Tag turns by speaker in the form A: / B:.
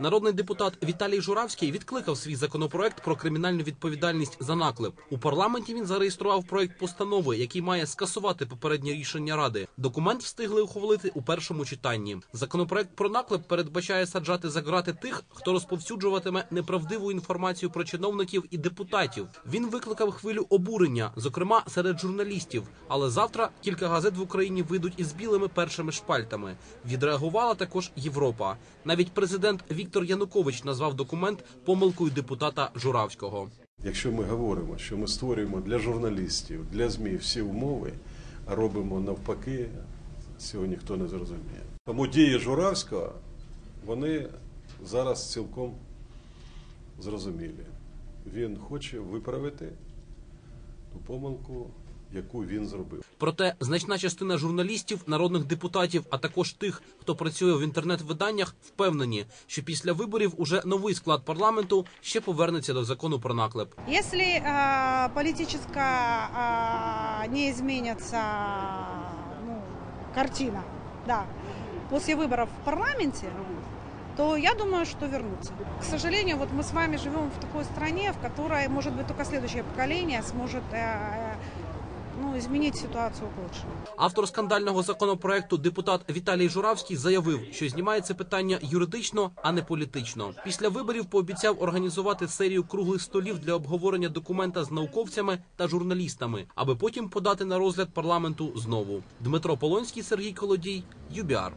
A: Народний депутат Віталій Журавський відкликав свій законопроект про кримінальну відповідальність за наклеп. У парламенті він зареєстрував проект постанови, який має скасувати попереднє рішення ради. Документ встигли ухвалити у першому читанні. Законопроект про наклеп передбачає саджати за грати тих, хто розповсюджуватиме неправдиву інформацію про чиновників і депутатів. Він викликав хвилю обурення, зокрема серед журналістів. Але завтра кілька газет в Україні вийдуть із білими першими шпальтами. Відреагувала також Європа. Навіть президент Віктор Янукович назвав документ помилкою депутата Журавського.
B: Якщо ми говоримо, що ми створюємо для журналістів, для ЗМІ всі умови, а робимо навпаки, цього ніхто не зрозуміє. Тому дії Журавського, вони зараз цілком зрозумілі. Він хоче виправити ту помилку, яку він зробив.
A: Проте значна частина журналістів, народних депутатів, а також тих, хто працює в інтернет-виданнях, впевнені, що після виборів уже новий склад парламенту ще повернеться до закону про наклеп.
C: Если э, политическая э, не изменится ну, картина, да, после выборов в парламенте, то я думаю, что вернутся. К сожалению, вот мы с вами живем в такой стране, в которой, может быть, только следующее поколение сможет э, э, ну, изменить ситуацію к лучшему.
A: Автор скандального законопроекту депутат Віталій Журавський заявив, що знімає це питання юридично, а не політично. Після виборів пообіцяв організувати серію круглих столів для обговорення документа з науковцями та журналістами, аби потім подати на розгляд парламенту знову. Дмитро Полонський, Сергій Колодій, ЮБІАР.